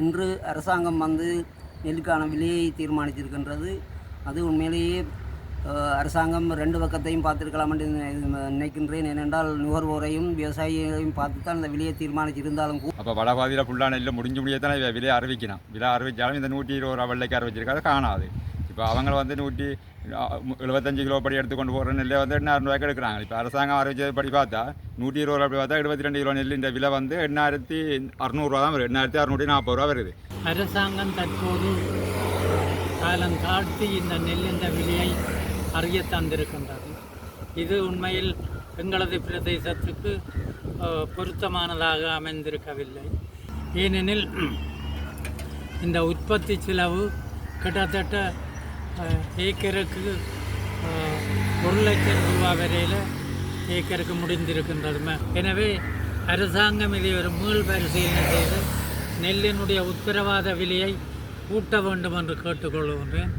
இன்று அரசாங்கம் வந்து நெல்லுக்கான விலையை தீர்மானித்திருக்கின்றது. அது உண்மையிலேயே அரசாங்கம் ரெண்டு பக்கத்தையும் பார்த்துருக்கலாம் என்று நினைக்கின்றேன். ஏனென்றால் நுகர்வோரையும் விவசாயிகளையும் பார்த்து தான் இந்த விலையை தீர்மானிச்சிருந்தாலும் கூட அப்போ வடபாதியில் ஃபுல்லாக நெல் முடிஞ்சு முடியத்தானே விலையை அறிவிக்கணும். விலை அறிவிச்சாலும் இந்த நூற்றி இருபது ரூபா வெள்ளைக்கு அறிவிச்சிருக்காது காணாது. இப்போ அவங்க வந்து நூற்றி எழுபத்தஞ்சு கிலோ படி எடுத்துக்கொண்டு போகிற நெல்லை வந்து எண்ணாயிரம் ரூபாய்க்கு எடுக்கிறாங்க. இப்போ அரசாங்கம் அறிவிச்சது படி பார்த்தா நூற்றி இருபது ரூபா பார்த்தா எழுபத்தி ரெண்டு கிலோ நெல்லின்ற விலை வந்து எண்ணாயிரத்தி அறநூறுவா தான் வருது எண்ணாயிரத்தி அறநூற்றி நாற்பது ரூபா வருது. அரசாங்கம் தற்போது காலம் தாழ்த்தி இந்த நெல்லின்ற விலையை அறிய தந்திருக்கின்றது. இது உண்மையில் எங்களது பிரதேசத்துக்கு பொருத்தமானதாக அமைந்திருக்கவில்லை. ஏனெனில் இந்த உற்பத்தி செலவு கிட்டத்தட்ட ஏக்கருக்கு ஒரு லட்சம் ரூபா வரையில் ஏக்கருக்கு முடிந்திருக்கின்றதுமே எனவே அரசாங்கம் இதை ஒரு மீள் பரிசீலனை செய்து நெல்லினுடைய உத்தரவாத விலையை கூட்ட வேண்டும் என்று கேட்டுக்கொள்கின்றேன்.